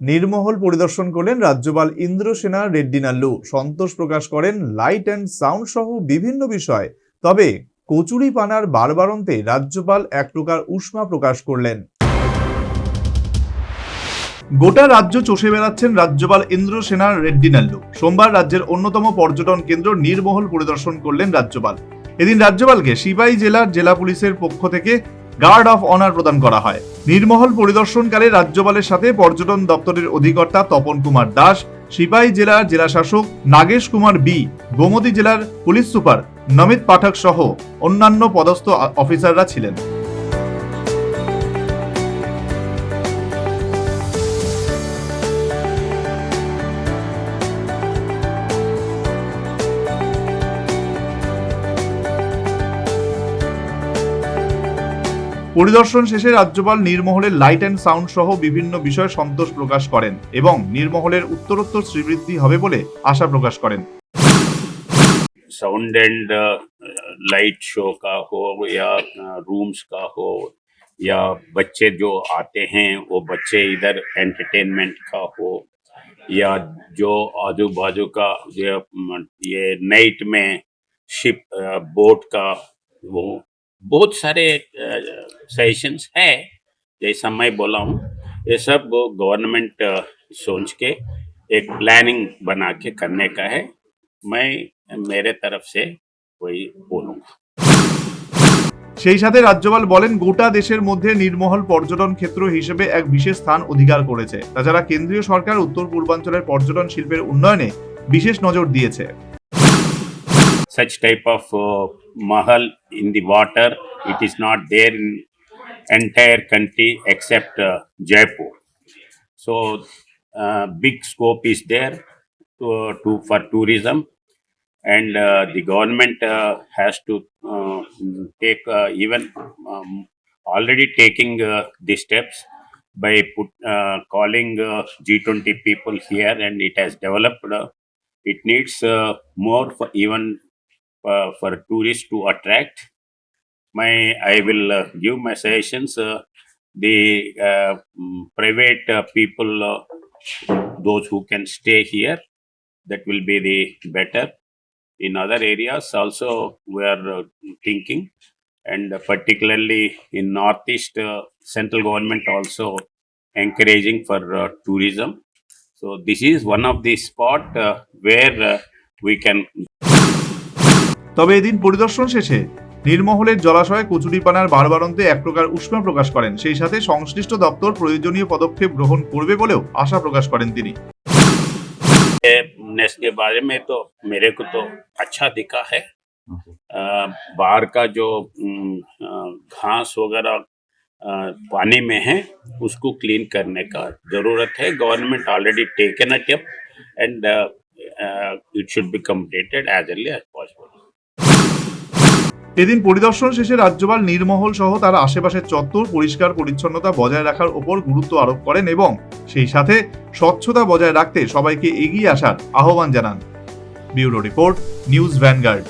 নির্মহল পরিদর্শন করলেন রাজ্যপাল ইন্দ্রসেনা রেড্ডি নাল্লু সন্তোষ প্রকাশ করেন লাইট অ্যান্ড সাউন্ড সহ বিভিন্ন বিষয়। তবে কচুরি পানার বারবারন্তে রাজ্যপাল এক প্রকার উষ্মা প্রকাশ করলেন। গোটা রাজ্য চষে বেড়াচ্ছেন রাজ্যপাল ইন্দ্রসেনা রেড্ডি নাল্লু সোমবার রাজ্যের অন্যতম পর্যটন কেন্দ্র নির্মহল পরিদর্শন করলেন রাজ্যপাল। এদিন রাজ্যপালকে সিপাহী জেলার জেলা পুলিশের পক্ষ থেকে গার্ড অফ অনার প্রদান করা হয়। নির্মহল পরিদর্শনকালে রাজ্যপালের সাথে পর্যটন দপ্তরের অধিকর্তা তপন কুমার দাস, সিপাহী জেলার জেলাশাসক নাগেশ কুমার বি, গোমতী জেলার পুলিশ সুপার নমিত পাঠক সহ অন্যান্য পদস্থ অফিসাররা ছিলেন। পরিদর্শন শেষে রাজ্যপাল নির্মহলের লাইট অ্যান্ড সাউন্ড সহ বিভিন্ন বিষয়ে সন্তোষ প্রকাশ করেন এবং নির্মহলের উত্তরোত্তর শ্রীবৃদ্ধি হবে বলে আশা প্রকাশ করেন साउंड एंड लाइट शो का हो या रूम्स का हो या बच्चे जो आते हैं वो बच्चे इधर एंटरटेनमेंट का हो या जो आजू बाजू का ये म, ये नाइट में शिप बोट का वो बहुत सारे सेशंस है जैसा मैं बोला हूँ ये सब गवर्नमेंट सोच के एक प्लानिंग बना के करने का है मैं मेरे तरफ से वही बोलूँगा সেই সাথে রাজ্যপাল বলেন গোটা দেশের মধ্যে নির্মহল পর্যটন ক্ষেত্র হিসেবে এক বিশেষ স্থান অধিকার করেছে তাছাড়া কেন্দ্রীয় সরকার উত্তর পূর্বাঞ্চলের পর্যটন শিল্পের উন্নয়নে বিশেষ নজর দিয়েছে such type of uh, mahal in the water. It is not there in entire country except uh, jaipur. So uh, big scope is there to, to for tourism. And uh, the government uh, has to uh, take uh, even um, already taking uh, the steps by put, uh, calling uh, G20 people here and it has developed uh, it needs uh, more for even uh, for tourists to attract my i will uh, give my suggestions uh, the uh, mm, private uh, people uh, those who can stay here that will be the better. In other areas also we are uh, thinking and particularly in northeast uh, central government also encouraging for uh, tourism. So this is one of the spot uh, where uh, we can তবে এদিন পরিদর্শন শেষে নির্মহলের জলাশয়ে কচুরিপানার বারবারন্তে এক প্রকার উষ্মা প্রকাশ করেন সেই সাথে সংশ্লিষ্ট দপ্তর প্রয়োজনীয় পদক্ষেপ গ্রহণ করবে বলেও আশা প্রকাশ করেন তিনি नेस के बारे में तो मेरे को तो अच्छा दिखा है अ, बाहर का जो उम, अ, घास वगैरह अ, पानी में है उसको क्लीन करने का जरूरत है government already taken a tip and it should be completed as early as possible এদিন পরিদর্শন শেষে রাজ্যপাল নির্মহল সহ তার আশেপাশের চত্বর পরিষ্কার পরিচ্ছন্নতা বজায় রাখার ওপর গুরুত্ব আরোপ করেন এবং সেই সাথে স্বচ্ছতা বজায় রাখতে সবাইকে এগিয়ে আসার আহ্বান জানান। Bureau report, news Vanguard.